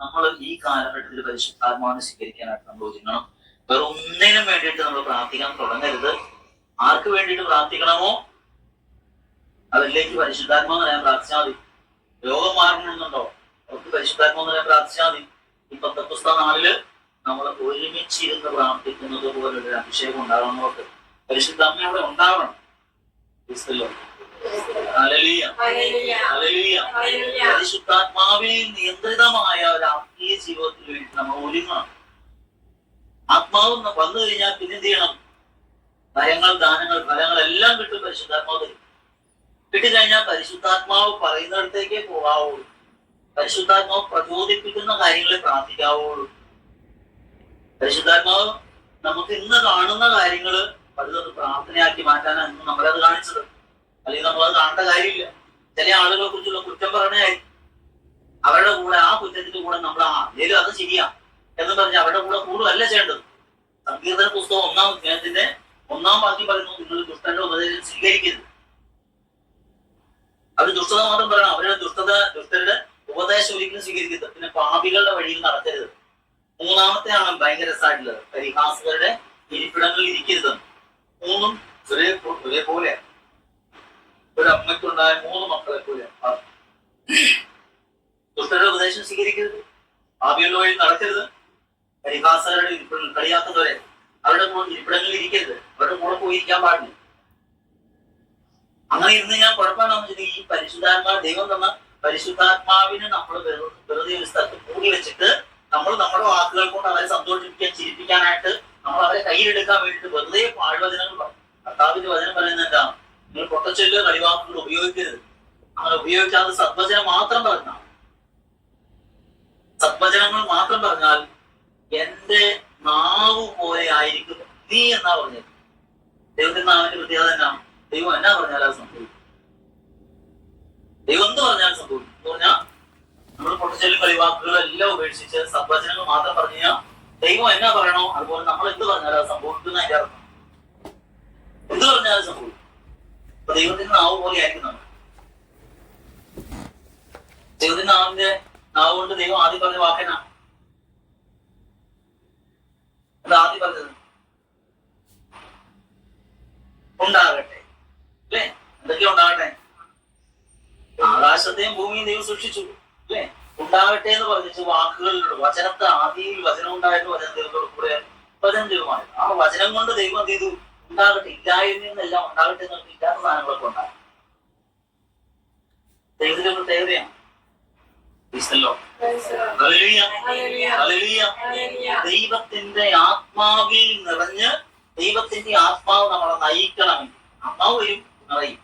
നമ്മൾ ഈ കാലഘട്ടത്തിൽ പരിശുദ്ധാത്മാവിനെ സ്വീകരിക്കാനായിട്ട് നമ്മൾ ഒരുങ്ങണം. വേറെ ഒന്നിനും വേണ്ടിയിട്ട് നമ്മൾ പ്രാർത്ഥിക്കാൻ തുടങ്ങരുത്. ആർക്ക് വേണ്ടിയിട്ട് പ്രാർത്ഥിക്കണമോ? അതല്ലേക്ക് പരിശുദ്ധാത്മാവ് പറയാൻ പ്രാർത്ഥിച്ചാൽ മതി. രോഗം മാറണമെന്നുണ്ടോ? അവർക്ക് പരിശുദ്ധാത്മാവ് പറയാൻ പ്രാർത്ഥിച്ചാൽ മതി. ഈ പത്തപ്പുസ്ത നാളിൽ നമ്മൾ ഒരുമിച്ചിരുന്ന് പ്രാർത്ഥിക്കുന്നത് പോലെ ഒരു അഭിഷേകം ഉണ്ടാകണം അവർക്ക് പരിശുദ്ധാത്മ അവിടെ ഉണ്ടാവണം. ക്രിസ്തുവിലോ. പരിശുദ്ധാത്മാവിൽ നിയന്ത്രിതമായ ഒരു ആത്മീയ ജീവിതത്തിന് വേണ്ടി നമ്മൾ ഒരുങ്ങണം ആത്മാവ് വന്നു കഴിഞ്ഞാൽ പിന്നെ എന്ത് ചെയ്യണം? ഭയങ്ങൾ ദാനങ്ങൾ ഫലങ്ങൾ എല്ലാം കിട്ടും പരിശുദ്ധാത്മാവ് തരും കിട്ടിക്കഴിഞ്ഞാൽ പരിശുദ്ധാത്മാവ് പറയുന്നിടത്തേക്കേ പോകാവുള്ളൂ പരിശുദ്ധാത്മാവ് പ്രചോദിപ്പിക്കുന്ന കാര്യങ്ങളെ പ്രാർത്ഥിക്കാവുള്ളൂ പരിശുദ്ധാത്മാവ് നമുക്ക് ഇന്ന് കാണുന്ന കാര്യങ്ങൾ പലതൊന്ന് പ്രാർത്ഥനയാക്കി മാറ്റാനാണ് ഇന്ന് നമ്മളത് കാണിച്ചത്. അല്ലെങ്കിൽ നമ്മൾ അത് കാണേണ്ട കാര്യമില്ല. ചില ആളുകളെ കുറിച്ചുള്ള കുറ്റം പറയണായി അവരുടെ കൂടെ ആ കുറ്റത്തിന്റെ കൂടെ നമ്മൾ ആ ഏലും അത് ശരിയാ എന്ന് പറഞ്ഞ് അവരുടെ കൂടെ അല്ല ചെയ്യേണ്ടത്. സങ്കീർത്തന പുസ്തകം ഒന്നാം അധ്യായത്തിന്റെ ഒന്നാം വാക്യം പറയുന്നു നിങ്ങൾ ദുഷ്ടന്റെ ഉപദേശം സ്വീകരിക്കരുത്. അവർ ദുഷ്ടത മാത്രം പറയണം. അവരുടെ ദുഷ്ടത ദുഷ്ടരുടെ ഉപദേശം ഒരിക്കലും സ്വീകരിക്കരുത്. പിന്നെ പാപികളുടെ വഴിയിൽ നടക്കരുത്. മൂന്നാമത്തെയാണ് ഭയങ്കര രസമായിട്ടുള്ളത് പരിഹാസകരുടെ ഇരിപ്പിടങ്ങളിൽ ഇരിക്കരുത് മൂന്നും ഒരേ പോ- ഒരേപോലെ ഒരു അമ്മയ്ക്കുണ്ടായ മൂന്ന് മക്കളെ പോലെ ദുഷ്ടരുടെ ഉപദേശം സ്വീകരിക്കരുത് പാപികളുടെ വഴി നടക്കരുത്. പരിഹാസകരുടെ ഇരിപ്പിടങ്ങൾ കളിയാക്കുന്നവരെ അവരുടെ ഇരിപ്പിടങ്ങളിൽ ഇരിക്കരുത്. അവരുടെ കൂടെ പോയിരിക്കാൻ പാടില്ല. അങ്ങനെ ഇരുന്ന് ഞാൻ കുഴപ്പമെന്താണെന്ന് വെച്ചാൽ ഈ പരിശുദ്ധാത്മാ ദൈവം തന്ന പരിശുദ്ധാത്മാവിനെ നമ്മൾ വെറുതെ ഒരു സ്ഥലത്ത് കൂടി വെച്ചിട്ട് നമ്മൾ നമ്മുടെ വാക്കുകൾ കൊണ്ട് അവരെ സന്തോഷിപ്പിക്കാൻ ചിരിപ്പിക്കാനായിട്ട് നമ്മൾ അവരെ കയ്യിലെടുക്കാൻ വേണ്ടിയിട്ട് വെറുതെ പാഴ്വചനങ്ങൾ കർത്താവിന്റെ വചനം പറയുന്നത് എന്താണ്? നിങ്ങൾ പൊട്ടച്ചൊല്ലോ കളിവാക്കുകൾ ഉപയോഗിക്കരുത്. അങ്ങനെ ഉപയോഗിക്കാതെ സദ്വചനം മാത്രം പറഞ്ഞാൽ സദ്വചനങ്ങൾ മാത്രം പറഞ്ഞാൽ എന്റെ നാവ് പോലെ ആയിരിക്കും നീ എന്നാ പറഞ്ഞത്? ദൈവത്തിന്റെ നാവിന്റെ പ്രത്യേകത എന്നാ? ദൈവം എന്നാ പറഞ്ഞാൽ അത് സംഭവിക്കും. ദൈവം എന്ന് പറഞ്ഞാൽ സംഭവിക്കും. എന്ന് പറഞ്ഞാൽ നമ്മൾ പൊട്ടച്ചൊല്ലി കളിവാക്കുകളും എല്ലാം ഉപേക്ഷിച്ച് സദ്വചനങ്ങൾ മാത്രം പറഞ്ഞു കഴിഞ്ഞാൽ ദൈവം എന്നാ പറയണോ? അതുപോലെ നമ്മൾ എന്ത് പറഞ്ഞാൽ അത് സംഭവിക്കുന്ന അതിന്റെ അർത്ഥം. എന്ത് പറഞ്ഞാൽ അത് സംഭവിക്കും. അപ്പൊ ദൈവത്തിന്റെ നാവ് പോലെ ആയിരിക്കും നമ്മൾ. ദൈവത്തിന്റെ നാവിന്റെ നാവ് ദൈവം ആദ്യം പറഞ്ഞ വാക്കന അതാദ്യം പറഞ്ഞത്? ഉണ്ടാകട്ടെ. അല്ലേ? എന്തൊക്കെ ഉണ്ടാകട്ടെ? ആകാശത്തെയും ഭൂമിയും ദൈവം സൃഷ്ടിച്ചു അല്ലേ? ഉണ്ടാകട്ടെ എന്ന് പറഞ്ഞിട്ട് വാക്കുകളിലൂടെ വചനത്തെ ആദ്യം വചനം ഉണ്ടായിട്ട് വചന ദൈവത്തോട് കൂടെ വചനം ദൈവമായി ആ വചനം കൊണ്ട് ദൈവം എന്ത് ചെയ്തു? ഉണ്ടാകട്ടെ. ഇല്ലായ്മയിൽ എന്നെല്ലാം ഉണ്ടാകട്ടെ എന്ന് പറഞ്ഞിട്ട് ഇല്ലാത്ത സാധനങ്ങളൊക്കെ ഉണ്ടാകും ദൈവത്തിന്റെ പ്രത്യേകതയാണ്. ദൈവത്തിന്റെ ആത്മാവിൽ നിറഞ്ഞ് ദൈവത്തിന്റെ ആത്മാവ് നമ്മളെ നയിക്കണമെങ്കിൽ ആത്മാവ് വരും നിറയും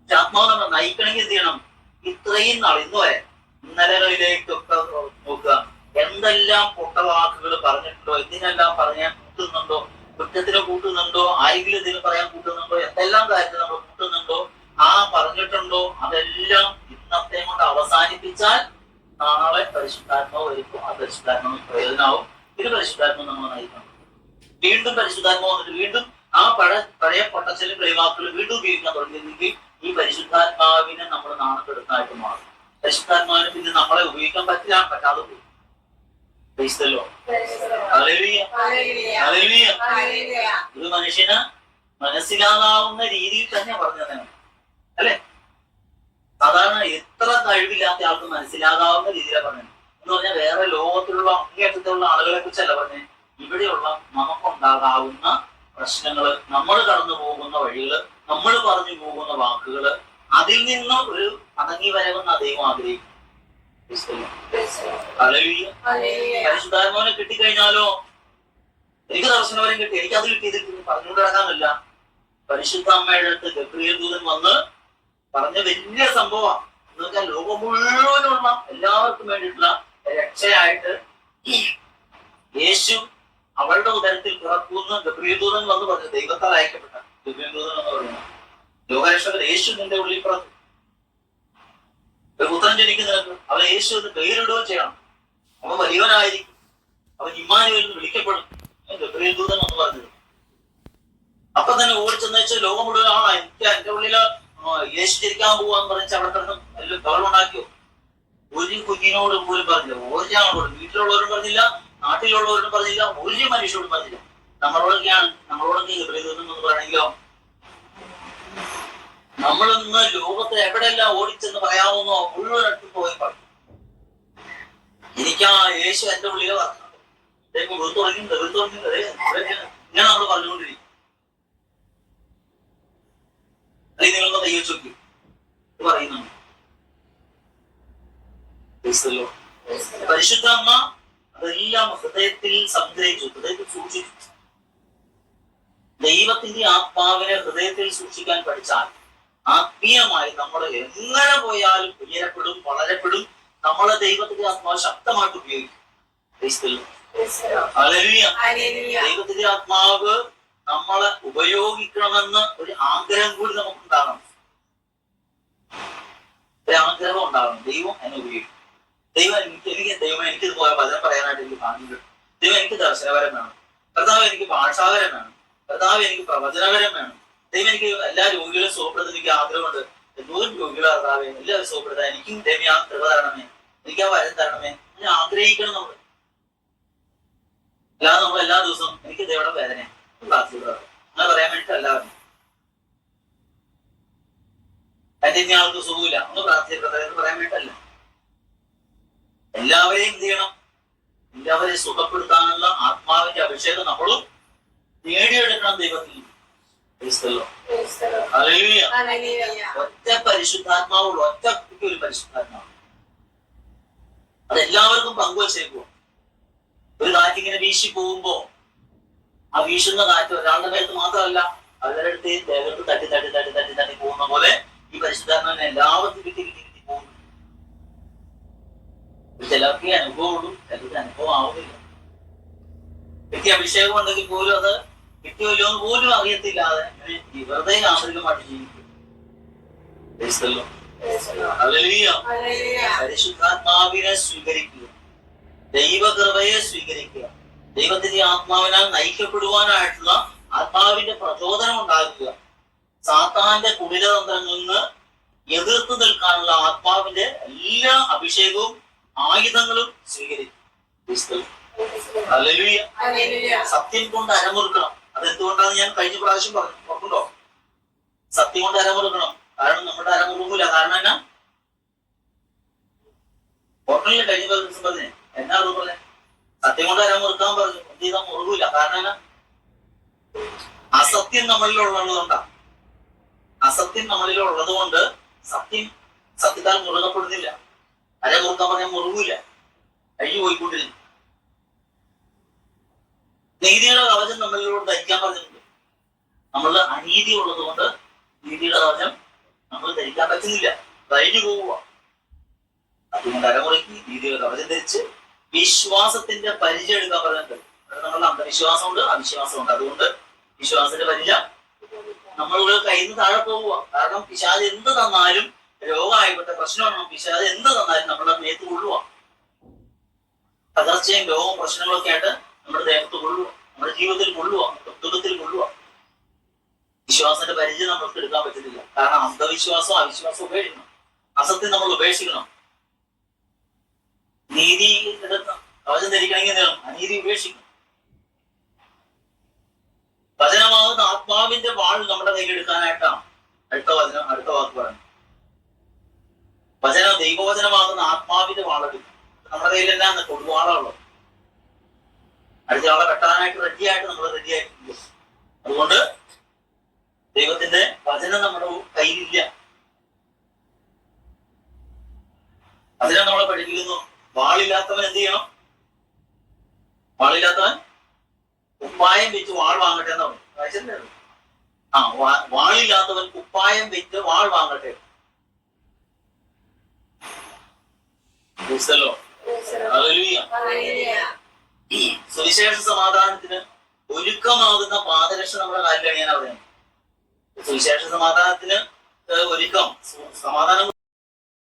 പക്ഷെ ആത്മാവ് നമ്മളെ നയിക്കണമെങ്കിൽ എന്ത് ചെയ്യണം? ഇത്രയും നാൾ ഇന്ന് വരെ ഇന്നലകളിലേക്കൊക്കെ നോക്കുക. എന്തെല്ലാം പൊട്ട വാക്കുകൾ പറഞ്ഞിട്ടുണ്ടോ? എന്തിനെല്ലാം പറയാൻ കൂട്ടുന്നുണ്ടോ? കുറ്റത്തിന് കൂട്ടുന്നുണ്ടോ? ആരെങ്കിലും ഇതിന് പറയാൻ കൂട്ടുന്നുണ്ടോ? എന്തെല്ലാം കാര്യത്തിൽ നമ്മൾ കൂട്ടുന്നുണ്ടോ? ആ പറഞ്ഞിട്ടുണ്ടോ? അതെല്ലാം ഇന്നത്തെ കൊണ്ട് അവസാനിപ്പിച്ചാൽ നാളെ പരിശുദ്ധാത്മാവ് വരുമ്പോൾ ആ പരിശുദ്ധാത്മാവ് പ്രയോജനമാവും ഇത് പരിശുദ്ധാത്മാവ് നമ്മൾ നയിക്കണം. വീണ്ടും പരിശുദ്ധാത്മാവ് വന്നിട്ട് വീണ്ടും ആ പഴ പഴയ പൊട്ടച്ചലും പ്രയോഗാക്കൾ വീണ്ടും ഉപയോഗിക്കാൻ തുടങ്ങിയിരുന്നെങ്കിൽ ഈ പരിശുദ്ധാത്മാവിനെ നമ്മൾ നാണക്കെടുത്തായിട്ട് മാറും. പരിശുദ്ധാത്മാവിന് പിന്നെ നമ്മളെ ഉപയോഗിക്കാൻ പറ്റില്ല പറ്റാതെ പോയി. ഇത് മനുഷ്യന് മനസ്സിലാകാവുന്ന രീതിയിൽ തന്നെ പറഞ്ഞു തന്നെ അല്ലെ? എത്ര കഴിവില്ലാത്ത ആൾക്ക് മനസ്സിലാകാവുന്ന രീതിയിലാണ് പറഞ്ഞത്. എന്ന് പറഞ്ഞാൽ വേറെ ലോകത്തിലുള്ള അങ്ങേറ്റത്തിലുള്ള ആളുകളെ കുറിച്ചല്ല പറഞ്ഞത്. ഇവിടെയുള്ള നമുക്കുണ്ടാകാവുന്ന പ്രശ്നങ്ങൾ നമ്മൾ കടന്നു പോകുന്ന വഴികൾ നമ്മൾ പറഞ്ഞു പോകുന്ന വാക്കുകൾ അതിൽ നിന്ന് ഒരു അടങ്ങി വരവെന്ന് അദ്ദേഹം ആഗ്രഹിക്കും ഹല്ലേലൂയ. പരിശുദ്ധാത്മാവിനെ കിട്ടിക്കഴിഞ്ഞാലോ? എനിക്ക് ദർശനവരം കിട്ടി. എനിക്ക് അത് കിട്ടിയത് പറഞ്ഞുകൊണ്ട് നടക്കാനല്ല പരിശുദ്ധ അമ്മയുടെ അടുത്ത് ഗബ്രിയൽ ദൂതൻ വന്ന് പറഞ്ഞ വലിയ സംഭവമാണ്. വെച്ചാൽ ലോകം മുഴുവനുള്ള എല്ലാവർക്കും വേണ്ടിയിട്ടുള്ള രക്ഷയായിട്ട് യേശു അവളുടെ ഉദരത്തിൽ പിറക്കുന്ന ഗബ്രീദൂതൻ ദൂതൻ വന്ന് പറഞ്ഞു ദൈവത്താൽ അയക്കപ്പെട്ട ഗബ്രീദൂതൻ ദൂതൻ എന്ന് പറയുന്നത് ലോകരക്ഷകർ യേശു നിന്റെ ഉള്ളിൽ പിറന്നു ഒരു പുത്രൻ ജനിക്കുന്നവർക്ക് അവൻ യേശു എന്ന് പേരിടുകയും ചെയ്യണം. അവൻ വലിയവനായിരിക്കും. അവൻ ഇമ്മാനുവൽ എന്ന് വിളിക്കപ്പെടും. ഗബ്രീദൂതൻ ദൂതൻ എന്ന് പറഞ്ഞത് അപ്പൊ തന്നെ ഓടിച്ചെന്ന് വെച്ചാൽ ലോകം മുഴുവൻ ആ എനിക്ക് എന്റെ ഉള്ളിൽ യേശു ജനിക്കാൻ പോവാന്ന് പറഞ്ഞാൽ അവിടെ കിടന്ന് എല്ലാം ബഹളം ഉണ്ടാക്കിയോ? ഒരു കുഞ്ഞിനോട് പോലും പറഞ്ഞില്ല. ഒരാളോട് വീട്ടിലുള്ളവരും പറഞ്ഞില്ല നാട്ടിലുള്ളവരും പറഞ്ഞില്ല ഒരു മനുഷ്യരോടും പറഞ്ഞില്ല. നമ്മളോടൊക്കെയാണ് നമ്മളോടൊക്കെ വിപരീതം എന്ന് പറയണെങ്കിലോ നമ്മളിന്ന് ലോകത്ത് എവിടെയെല്ലാം ഓടിച്ചെന്ന് പറയാവുന്നോ മുഴുവൻ അടുത്ത് പോയി പറഞ്ഞു. എനിക്ക് ആ യേശു എന്റെ ഉള്ളിലെ പറഞ്ഞു വെറുതെ തുടങ്ങിയിട്ടുണ്ട് വെറുതെ തുടങ്ങിയിട്ടുണ്ട് ഇങ്ങനെ നമ്മൾ പറഞ്ഞുകൊണ്ടിരിക്കും. അല്ലെങ്കിൽ നിങ്ങളൊന്ന് കൈ വെച്ച് നോക്കി. ഇത് പറയുന്നു ക്രിസ്തല്ലോ. പരിശുദ്ധ അമ്മ അതെല്ലാം ഹൃദയത്തിൽ സംഗ്രഹിച്ചു ഹൃദയത്തിൽ സൂക്ഷിച്ചു. ദൈവത്തിന്റെ ആത്മാവിനെ ഹൃദയത്തിൽ സൂക്ഷിക്കാൻ പഠിച്ചാൽ ആത്മീയമായി നമ്മൾ എങ്ങനെ പോയാലും ഉയരപ്പെടും വളരപ്പെടും നമ്മളെ ദൈവത്തിന്റെ ആത്മാവ് ശക്തമായിട്ട് ഉപയോഗിക്കും. ദൈവത്തിന്റെ ആത്മാവ് നമ്മളെ ഉപയോഗിക്കണമെന്ന് ഒരു ആഗ്രഹം കൂടി നമുക്ക് ഉണ്ടാകണം ഒരു ആഗ്രഹം ഉണ്ടാകണം. ദൈവം എന്നെ ഉപയോഗിക്കും. ദൈവം എനിക്ക് എനിക്ക് ദൈവം എനിക്ക് പോയ വചനം പറയാനായിട്ട് എനിക്ക് ഭാഗ്യം ദൈവം എനിക്ക് ദർശനപരം വേണം. കർത്താവ് എനിക്ക് ഭാഷാപരം വേണം. കർത്താവ് എനിക്ക് പ്രവചനപരം വേണം. ദൈവം എനിക്ക് എല്ലാ രോഗികളും സുഖപ്പെടുത്താൻ എനിക്ക് ആഗ്രഹമുണ്ട്. എന്തോരം രോഗികളും കർത്താവെ. എല്ലാവരും സുഖപ്പെടുത്താൻ എനിക്കും ദൈവം ആ കൃപ തരണമേ. എനിക്ക് ആ വരം തരണമേ. അങ്ങനെ ആഗ്രഹിക്കണം നമ്മൾ അല്ലാതെ നമ്മൾ എല്ലാ ദിവസവും എനിക്ക് ദൈവയുടെ വേദന അങ്ങനെ പറയാൻ വേണ്ടിട്ട് എല്ലാവരും എന്റെ ഇനി ആൾക്ക് സുഖമില്ല. ഒന്ന് പ്രാർത്ഥിക്കട്ടെ എന്ന് പറയാൻ വേണ്ടിട്ടല്ല എല്ലാവരെയും ചെയ്യണം? എല്ലാവരെയും സുഖപ്പെടുത്താനുള്ള ആത്മാവിന്റെ അഭിഷേകം നമ്മളും നേടിയെടുക്കണം ദൈവത്തിൽ. ഒറ്റ പരിശുദ്ധാത്മാവുള്ളൂ. ഒറ്റ കുട്ടിക്ക് ഒരു പരിശുദ്ധാത്മാവ് അതെല്ലാവർക്കും പങ്കുവച്ചേക്കുക ഒരു കാറ്റിങ്ങനെ വീശി പോകുമ്പോ ആ വീശുന്ന കാറ്റ് ഒരാളുടെ മേലത്ത് മാത്രമല്ല അവരുടെ അടുത്ത് ദേഹത്ത് തട്ടി തട്ടി തട്ടി തട്ടി തട്ടി പോകുന്ന പോലെ ഈ പരിശുദ്ധാത്മാവിനെ എല്ലാവർക്കും കിട്ടി കിട്ടി ചിലർക്ക് അനുഭവമുള്ളൂ ചിലർക്ക് അനുഭവം ആവുന്നില്ല വ്യക്തി അഭിഷേകം ഉണ്ടെങ്കിൽ പോലും അത് കിട്ടിയല്ലോ എന്ന് പോലും അറിയത്തില്ലാതെ വെറുതെ ആന്തരികമായിട്ട് ജീവിക്കും. പരിശുദ്ധാത്മാവിനെ സ്വീകരിക്കുക. ദൈവകൃപയെ സ്വീകരിക്കുക. ദൈവത്തിന്റെ ആത്മാവിനാൽ നയിക്കപ്പെടുവാനായിട്ടുള്ള ആത്മാവിന്റെ പ്രചോദനം ഉണ്ടാക്കുക. സാത്താന്റെ കുടിലതന്ത്രങ്ങളിൽ നിന്ന് എതിർത്ത് നിൽക്കാനുള്ള ആത്മാവിന്റെ എല്ലാ അഭിഷേകവും ആയുധങ്ങളും സ്വീകരിക്കും. സത്യം കൊണ്ട് അരമുറുക്കണം. അതെന്തുകൊണ്ടാണ് ഞാൻ കഴിഞ്ഞ പ്രാവശ്യം പറഞ്ഞു. ഓർക്കുണ്ടോ സത്യം കൊണ്ട് അരമുറുക്കണം. കാരണം നമ്മുടെ അരമുറുകൂല. കാരണം എന്നാ? ഓർക്കണില്ല കഴിഞ്ഞ ദിവസം പറഞ്ഞേ? എന്നാ അത് പറഞ്ഞേ? സത്യം കൊണ്ട് അരമുറുക്കാൻ പറഞ്ഞു. എന്ത് ചെയ്താൽ മുറുകൂല. കാരണം എന്നാ? അസത്യം നമ്മളിലുള്ളതുകൊണ്ടാ അസത്യം നമ്മളിലുള്ളത് കൊണ്ട് സത്യം സത്യത്താൽ മുറുകപ്പെടുന്നില്ല. അരമുറുക്കാൻ പറഞ്ഞാൽ മുറുകൂല അഴിഞ്ഞു പോയിക്കൊണ്ടിരുന്നു നീതിയുടെ കവചം നമ്മളിലൂടെ ധരിക്കാൻ പറഞ്ഞിട്ടുണ്ട്. നമ്മൾ അനീതി ഉള്ളത് കൊണ്ട് നീതിയുടെ കവചം നമ്മൾ ധരിക്കാൻ പറ്റുന്നില്ല. കഴിഞ്ഞു പോവുക. അതുകൊണ്ട് അരമുറയ്ക്ക് നീതിയുടെ കവചം ധരിച്ച് വിശ്വാസത്തിന്റെ പരിചയം എടുക്കാൻ പറഞ്ഞിട്ടുണ്ട്. അത് നമ്മളുടെ അന്ധവിശ്വാസമുണ്ട് അവിശ്വാസമുണ്ട്. അതുകൊണ്ട് വിശ്വാസത്തിന്റെ പരിചയം നമ്മളുടെ കയ്യിൽ നിന്ന് താഴെ പോവുക. കാരണം പിശാജ് എന്ത് തന്നാലും രോഗമായിക്കോട്ടെ പ്രശ്നമാണോ പക്ഷെ അത് എന്ത് തന്നാലും നമ്മുടെ ദേഹത്ത് കൊള്ളുവാ? തകർച്ചയും രോഗവും പ്രശ്നങ്ങളൊക്കെ ആയിട്ട് നമ്മുടെ ദേഹത്ത് കൊള്ളുക നമ്മുടെ ജീവിതത്തിൽ കൊള്ളുക വ്യക്തിത്വത്തിൽ കൊള്ളുക വിശ്വാസത്തിന്റെ പരിചയം നമ്മൾക്ക് എടുക്കാൻ പറ്റുന്നില്ല. കാരണം അന്ധവിശ്വാസം അവിശ്വാസം ഉപേക്ഷിക്കണം. അസത്യം നമ്മൾ ഉപേക്ഷിക്കണം. നീതി കവചം ധരിക്കണമെങ്കിൽ? അനീതി ഉപേക്ഷിക്കണം. വചനമാകുന്ന ആത്മാവിന്റെ വാൾ നമ്മുടെ കയ്യിലെടുക്കാനായിട്ടാണ് അടുത്ത വചനം അടുത്ത വാക്ക് പറയുന്നത്. വചനം ദൈവവചനമാകുന്ന ആത്മാവിന്റെ വാളകൾ നമ്മുടെ കയ്യിലെല്ലാം കൊടുവാളുള്ളത് അടുത്ത ആളെ വെട്ടാനായിട്ട് റെഡിയായിട്ട് നമ്മൾ റെഡി ആയിട്ടുണ്ട്. അതുകൊണ്ട് ദൈവത്തിന്റെ വചനം നമ്മുടെ കയ്യിലില്ല. അതിനെ നമ്മളെ പഠിപ്പിക്കുന്നു. വാളില്ലാത്തവൻ എന്ത് ചെയ്യണം? വാളില്ലാത്തവൻ കുപ്പായം വെച്ച് വാൾ വാങ്ങട്ടെ എന്നാണ് ആ വാളില്ലാത്തവൻ കുപ്പായം വെച്ച് വാൾ വാങ്ങട്ടെ. സുവിശേഷ സമാധാനത്തിന് ഒരുക്കമാകുന്ന പാദരക്ഷ നമ്മുടെ കാലിൽ ഞാൻ അറിയാം സുവിശേഷ സമാധാനത്തിന് ഒരുക്കം. സമാധാനം